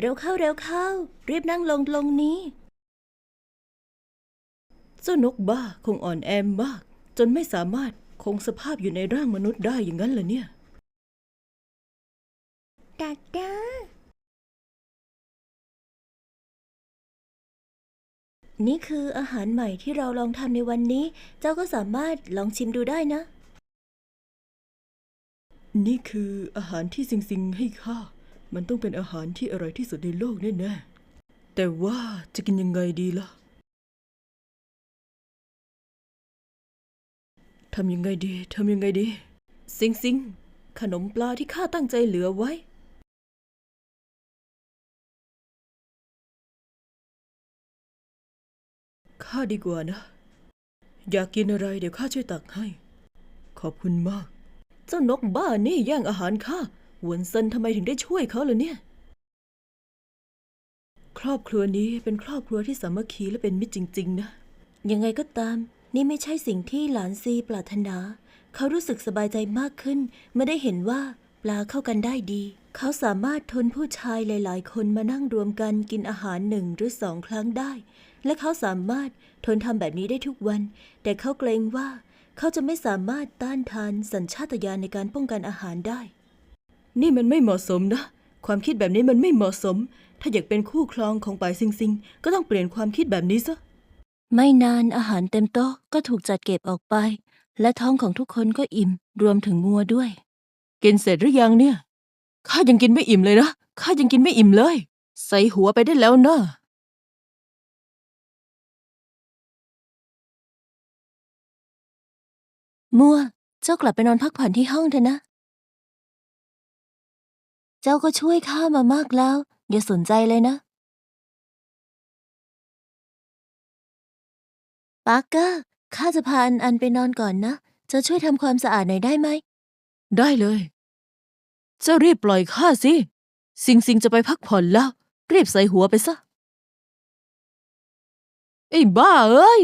เร็วเข้าเร็วเข้า รีบนั่งลงลงนี้ เจ้านกบ้าคงอ่อนแอมาก จนไม่สามารถคงสภาพอยู่ในร่างมนุษย์ได้อย่างนั้นเหรอเนี่ยดาดานี่คืออาหารใหม่ที่เราลองทำในวันนี้ เจ้าก็สามารถลองชิมดูได้นะ นี่คืออาหารที่ซิงซิงให้ข้า มันต้องเป็นอาหารที่อร่อยที่สุดในโลกแน่ๆแต่ว่าจะกินยังไงดีล่ะทำยังไงดีทำยังไงดี ซิงซิงขนมปลาที่ข้าตั้งใจเหลือไว้ ข้าดีกว่านะ อยากกินอะไรเดี๋ยวข้าช่วยตักให้ ขอบคุณมาก เจ้านกบ้านี่แย่งอาหารข้า หวนเซินทำไมถึงได้ช่วยเขาล่ะเนี่ย ครอบครัวนี้เป็นครอบครัวที่สามัคคีและเป็นมิตรจริง ๆ นะ ยังไงก็ตาม นี่ไม่ใช่สิ่งที่หลานซีปรารถนา เขารู้สึกสบายใจมากขึ้นเมื่อได้เห็นว่าปลาเข้ากันได้ดี เขาสามารถทนผู้ชายหลาย ๆ คนมานั่งรวมกันกินอาหารหนึ่งหรือสองครั้งได้ และเขาสามารถทนทำแบบนี้ได้ทุกวัน แต่เขาเกรงว่าเขาจะไม่สามารถต้านทานสัญชาตญาณในการป้องกันอาหารได้ นี่มันไม่เหมาะสมนะ ความคิดแบบนี้มันไม่เหมาะสม ถ้าอยากเป็นคู่ครองของป่ายซิงซิง ก็ต้องเปลี่ยนความคิดแบบนี้ซะ ไม่นานอาหารเต็มโต๊ะก็ถูกจัดเก็บออกไป และท้องของทุกคนก็อิ่ม รวมถึงงัวด้วย กินเสร็จหรือยังเนี่ย ข้ายังกินไม่อิ่มเลยนะ ข้ายังกินไม่อิ่มเลย ใส่หัวไปได้แล้วนะมัว เจ้ากลับไปนอนพักผ่อนที่ห้องเถอะนะ เจ้าก็ช่วยข้ามามากแล้ว อย่าสนใจเลยนะปาร์เกอร์ข้าจะพาอันอันไปนอนก่อนนะ เจ้าช่วยทำความสะอาดหน่อยได้ไหม ได้เลย เจ้ารีบปล่อยข้าสิ สิงสิงจะไปพักผ่อนแล้ว รีบใส่หัวไปซะ ไอ้บ้าเอ้ย